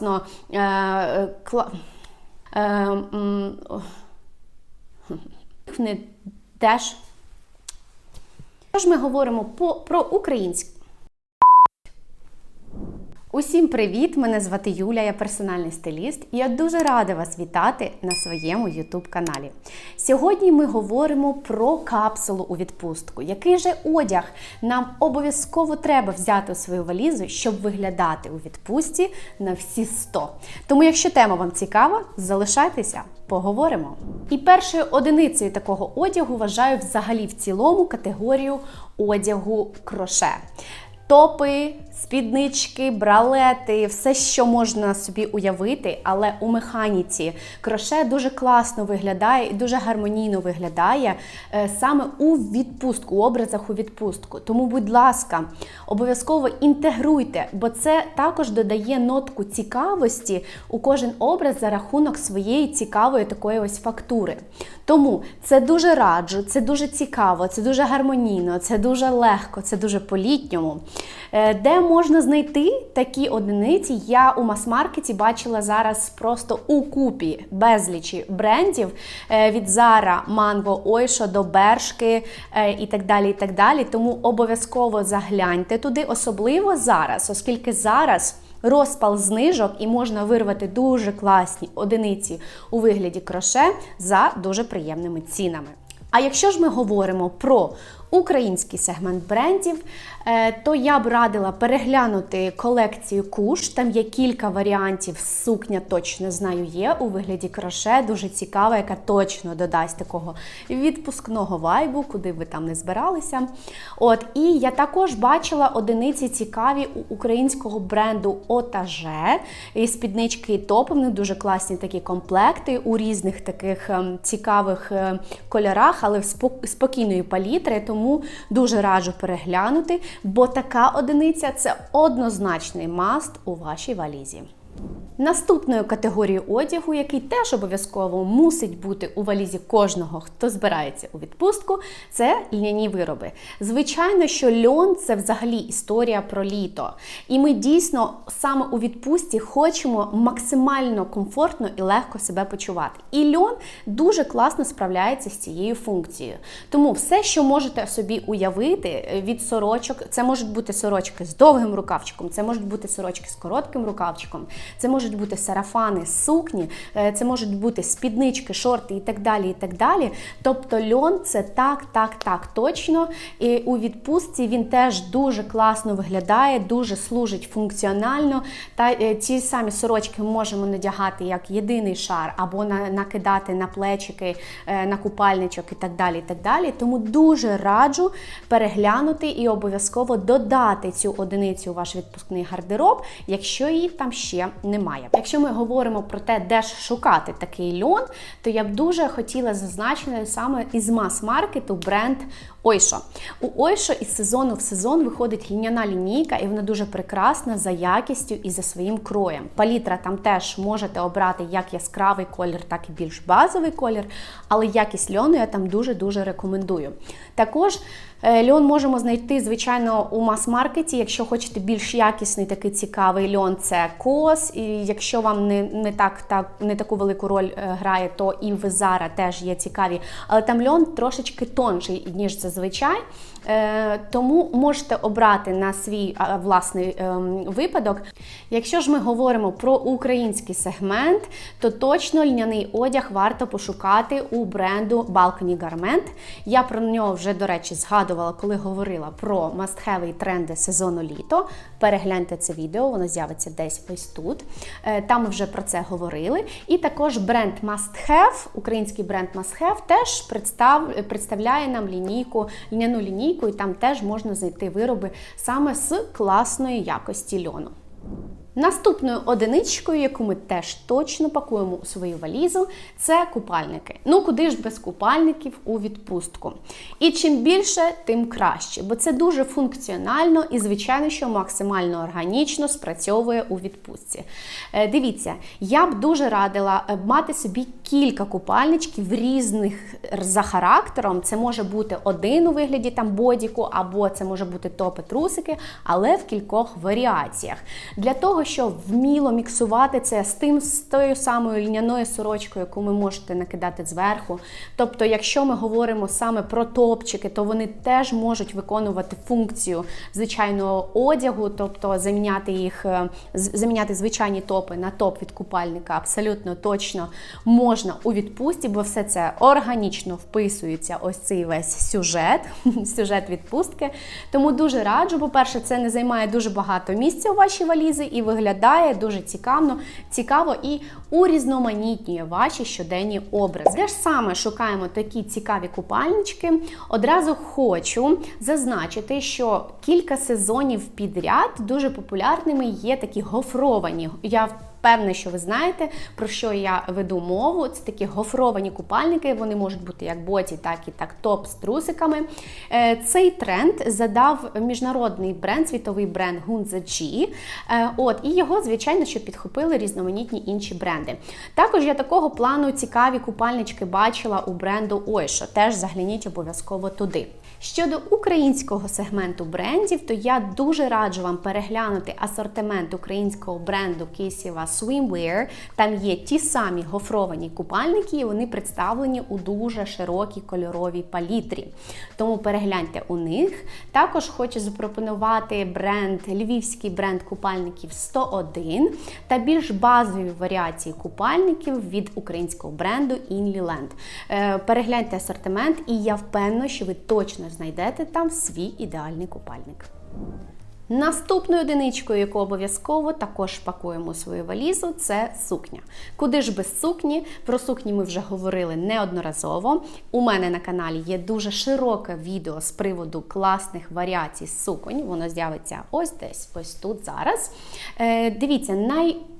класно. Е, кла... е, м, о, не теж. Тож ми говоримо по, про українську. Усім привіт! Мене звати Юля, я персональний стиліст, і я дуже рада вас вітати на своєму YouTube каналі. Сьогодні ми говоримо про капсулу у відпустку. Який же одяг нам обов'язково треба взяти у свою валізу, щоб виглядати у відпустці на всі 100. Тому, якщо тема вам цікава, залишайтеся, поговоримо. І першою одиницею такого одягу вважаю взагалі в цілому категорію одягу кроше. Топи, спіднички, бралети, все, що можна собі уявити, але у механіці кроше дуже класно виглядає і дуже гармонійно виглядає е, саме у відпустку, у образах у відпустку. Тому, будь ласка, обов'язково інтегруйте, бо це також додає нотку цікавості у кожен образ за рахунок своєї цікавої такої ось фактури. Тому це дуже раджу, це дуже цікаво, це дуже гармонійно, це дуже легко, це дуже по-літньому. Е, Де можна знайти такі одиниці? Я у мас-маркеті бачила зараз просто у купі безлічі брендів е, від Zara, Mango, Oysho до Бершки е, і так далі. і так далі. Тому обов'язково загляньте туди, особливо зараз, оскільки зараз. Розпал знижок і можна вирвати дуже класні одиниці у вигляді кроше за дуже приємними цінами. А якщо ж ми говоримо про український сегмент брендів, е, то я б радила переглянути колекцію куш. Там є кілька варіантів. Сукня точно знаю є у вигляді кроше, дуже цікава, яка точно додасть такого відпускного вайбу, куди ви там не збиралися. От і я також бачила одиниці цікаві у українського бренду Отаже і спіднички і топи. В дуже класні такі комплекти у різних таких ем, цікавих е, кольорах, але спокійної палітри. Тому дуже раджу переглянути, бо така одиниця це однозначний маст у вашій валізі. Наступною категорією одягу, який теж обов'язково мусить бути у валізі кожного, хто збирається у відпустку, це льняні вироби. Звичайно, що льон це взагалі історія про літо. І ми дійсно саме у відпустці хочемо максимально комфортно і легко себе почувати. І льон дуже класно справляється з цією функцією. Тому все, що можете собі уявити від сорочок, це можуть бути сорочки з довгим рукавчиком, це можуть бути сорочки з коротким рукавчиком, це можуть бути сарафани, сукні, е, це можуть бути спіднички, шорти і так далі. і так далі. Тобто льон це так, так, так точно. І у відпустці він теж дуже класно виглядає, дуже служить функціонально. Та е, ці самі сорочки ми можемо надягати як єдиний шар, або накидати на плечики, е, на купальничок і так далі. і так далі. Тому дуже раджу переглянути і обов'язково додати цю одиницю у ваш відпускний гардероб, якщо її там ще немає. Якщо ми говоримо про те, де ж шукати такий льон, то я б дуже хотіла зазначити саме із мас-маркету бренд Ойшо. У Ойшо із сезону в сезон виходить льняна лінійка, і вона дуже прекрасна за якістю і за своїм кроєм. Палітра там теж можете обрати як яскравий колір, так і більш базовий колір, але якість льону я там дуже-дуже рекомендую. Також е, льон можемо знайти, звичайно, у мас-маркеті. Якщо хочете більш якісний такий цікавий льон, це кос. І якщо вам не не, так, так, не таку велику роль е, грає, то і в Zara теж є цікаві. Але там льон трошечки тонший, ніж зазвичай. Е, Тому можете обрати на свій власний ем, випадок. Якщо ж ми говоримо про український сегмент, то точно льняний одяг варто пошукати у бренду Balcony Garment. Я про нього вже, до речі, згадувала, коли говорила про мастхеві тренди сезону літо. Перегляньте це відео, воно з'явиться десь ось тут. Е, Там вже про це говорили. І також бренд Must Have, український бренд Must Have, теж представ, представляє нам лінійку, льняну лінійку, і там теж можна знайти вироби саме з класної якості льону. Наступною одиничкою, яку ми теж точно пакуємо у свою валізу, це купальники. Ну куди ж без купальників у відпустку? І чим більше, тим краще, бо це дуже функціонально і, звичайно, що максимально органічно спрацьовує у відпустці. Е, Дивіться, я б дуже радила е, мати собі кілька купальничків різних за характером. Це може бути один у вигляді там бодіку, або це може бути топи трусики, але в кількох варіаціях. Для того, того, що вміло міксувати це з тим з тою самою льняною сорочкою, яку ви можете накидати зверху. Тобто, якщо ми говоримо саме про топчики, то вони теж можуть виконувати функцію звичайного одягу, тобто заміняти їх, е, заміняти звичайні топи на топ від купальника абсолютно точно можна у відпустці, бо все це органічно вписується. Ось цей весь сюжет, сюжет відпустки. Тому дуже раджу. По-перше, це не займає дуже багато місця у вашій валізі і виглядає дуже цікаво, цікаво і урізноманітнює ваші щоденні образи. Де ж саме шукаємо такі цікаві купальнички? Одразу хочу зазначити, що кілька сезонів підряд дуже популярними є такі гофровані. Я Певне, що ви знаєте, про що я веду мову. Це такі гофровані купальники. Вони можуть бути як боті, так і так топ з трусиками. Е, Цей тренд задав міжнародний бренд, світовий бренд Gunza G. Е, От і його, звичайно, що підхопили різноманітні інші бренди. Також я такого плану цікаві купальнички бачила у бренду Ойшо. Теж загляніть обов'язково туди. Щодо українського сегменту брендів, то я дуже раджу вам переглянути асортимент українського бренду Кисєва Swimwear. Там є ті самі гофровані купальники, і вони представлені у дуже широкій кольоровій палітрі. Тому перегляньте у них. Також хочу запропонувати бренд, львівський бренд купальників 101 та більш базові варіації купальників від українського бренду Inlyland. Е, Перегляньте асортимент, і я впевнена, що ви точно знайдете там свій ідеальний купальник. Наступною одиничкою, яку обов'язково також пакуємо свою валізу, це сукня. Куди ж без сукні? Про сукні ми вже говорили неодноразово. У мене на каналі є дуже широке відео з приводу класних варіацій суконь. Воно з'явиться ось десь, ось тут зараз. Е, дивіться, найоптимальнішим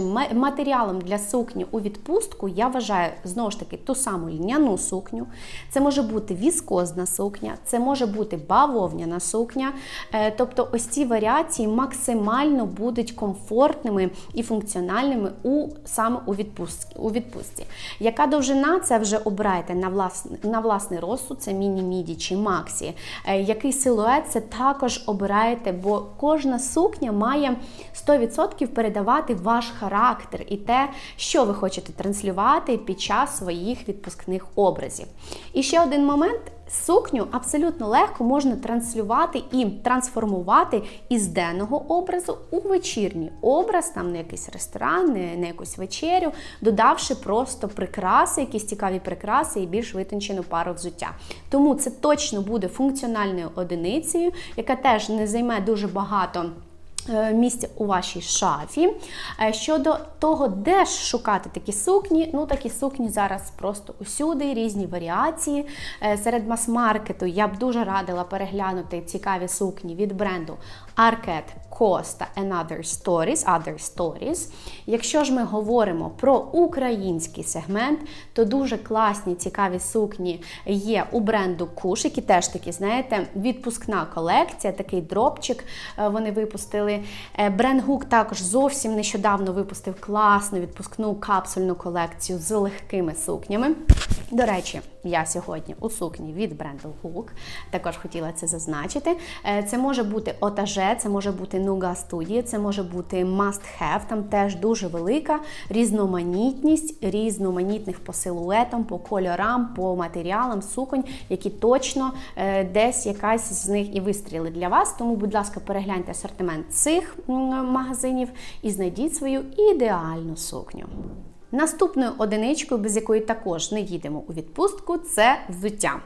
ма- матеріалом для сукні у відпустку я вважаю знову ж таки ту саму льняну сукню. Це може бути віскозна сукня, це може бути бавовняна сукня. Е, Тобто, ось ці варіації максимально будуть комфортними і функціональними у саме у відпустці. У відпустці. Яка довжина, це вже обирайте на власний, на власний розсуд, це міні-міді чи максі. Е, Який силует, це також обираєте, бо кожна сукня має 100% передавати ваш характер і те, що ви хочете транслювати під час своїх відпускних образів. І ще один момент. Сукню абсолютно легко можна транслювати і трансформувати із денного образу у вечірній образ, там на якийсь ресторан, на якусь вечерю, додавши просто прикраси, якісь цікаві прикраси і більш витончену пару взуття. Тому це точно буде функціональною одиницею, яка теж не займе дуже багато. Е, Місця у вашій шафі. Е, Щодо того, де ж шукати такі сукні, ну такі сукні зараз просто усюди, різні варіації. Е, Серед мас-маркету я б дуже радила переглянути цікаві сукні від бренду Arket, Costa and Other Stories, Other Stories. Якщо ж ми говоримо про український сегмент, то дуже класні цікаві сукні є у бренду Куш, які теж такі, знаєте, відпускна колекція, такий дропчик е, вони випустили. Е, Бренд Гук також зовсім нещодавно випустив класну відпускну капсульну колекцію з легкими сукнями. До речі, я сьогодні у сукні від бренду Hook. Також хотіла це зазначити. Е, Це може бути отаже, це може бути Nuga Studio, це може бути Must Have. Там теж дуже велика різноманітність різноманітних по силуетам, по кольорам, по матеріалам суконь, які точно е, десь якась з них і вистріли для вас. Тому, будь ласка, перегляньте асортимент цих магазинів і знайдіть свою ідеальну сукню. Наступною одиничкою, без якої також не їдемо у відпустку, це взуття.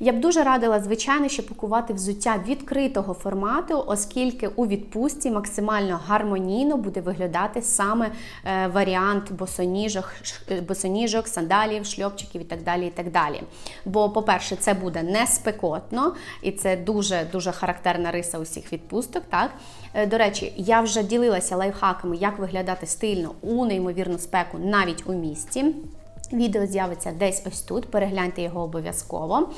Я б дуже радила, звичайно, що пакувати взуття відкритого формату, оскільки у відпустці максимально гармонійно буде виглядати саме е, варіант босоніжок, босоніжок, сандалів, шльопчиків і так далі. і так далі. Бо, по-перше, це буде не спекотно, і це дуже дуже характерна риса усіх відпусток. Так? Е, До речі, я вже ділилася лайфхаками, як виглядати стильно у неймовірну спеку навіть у місті. Відео з'явиться десь ось тут, перегляньте його обов'язково.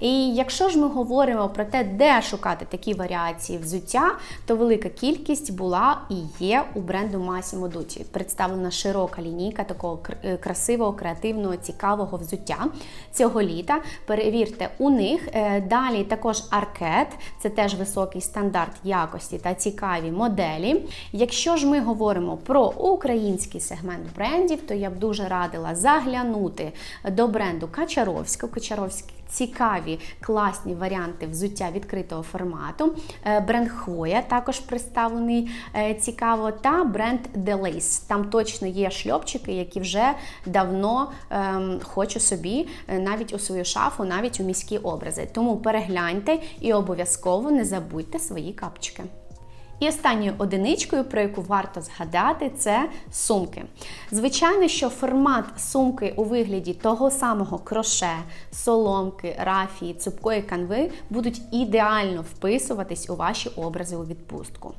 І якщо ж ми говоримо про те, де шукати такі варіації взуття, то велика кількість була і є у бренду Massimo Dutti. Представлена широка лінійка такого красивого, креативного, цікавого взуття цього літа. Перевірте у них. Е, Далі також аркет, це теж високий стандарт якості та цікаві моделі. Якщо ж ми говоримо про український сегмент брендів, то я б дуже радила заглянути до бренду Качаровського. Качаровський цікаві, класні варіанти взуття відкритого формату. Е, Бренд Хвоя також представлений е, цікаво, та бренд Delace. Там точно є шльопчики, які вже давно ем, хочу собі е, навіть у свою шафу, навіть у міські образи. Тому перегляньте і обов'язково не забудьте свої капчики. І останньою одиничкою, про яку варто згадати, це сумки. Звичайно, що формат сумки у вигляді того самого кроше, соломки, рафії, цупкої канви будуть ідеально вписуватись у ваші образи у відпустку.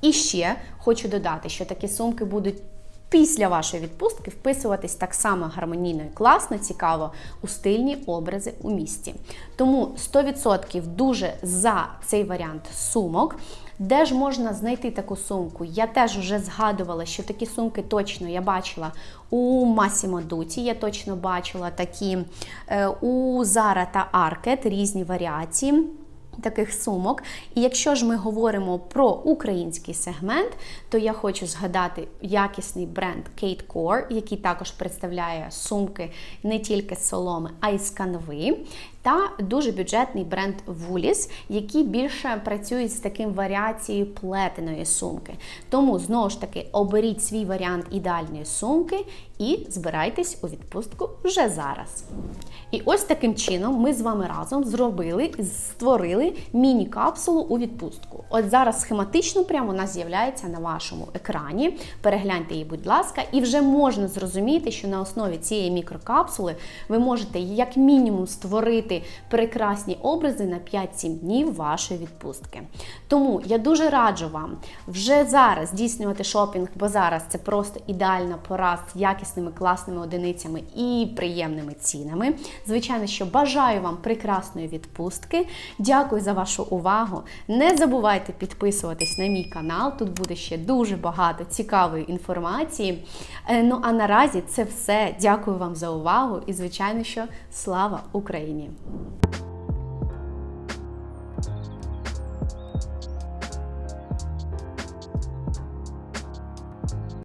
І ще хочу додати, що такі сумки будуть після вашої відпустки вписуватись так само гармонійно і класно, цікаво у стильні образи у місті. Тому 100% дуже за цей варіант сумок. Де ж можна знайти таку сумку? Я теж вже згадувала, що такі сумки точно я бачила у Massimo Dutti, я точно бачила такі е, у Zara та Arket, різні варіації таких сумок. І якщо ж ми говоримо про український сегмент, то я хочу згадати якісний бренд Kate Core, який також представляє сумки не тільки з соломи, а й з канви. Та дуже бюджетний бренд Woolies, які більше працюють з таким варіацією плетеної сумки. Тому знову ж таки оберіть свій варіант ідеальної сумки і збирайтесь у відпустку вже зараз. І ось таким чином ми з вами разом зробили, створили міні-капсулу у відпустку. От зараз схематично прямо вона з'являється на вашому екрані. Перегляньте її, будь ласка, і вже можна зрозуміти, що на основі цієї мікрокапсули ви можете як мінімум створити прекрасні образи на 5-7 днів вашої відпустки. Тому я дуже раджу вам вже зараз здійснювати шопінг, бо зараз це просто ідеальна пора з якісними класними одиницями і приємними цінами. Звичайно, що бажаю вам прекрасної відпустки. Дякую за вашу увагу. Не забувайте підписуватись на мій канал. Тут буде ще дуже багато цікавої інформації. Е, Ну а наразі це все. Дякую вам за увагу і, звичайно, що слава Україні!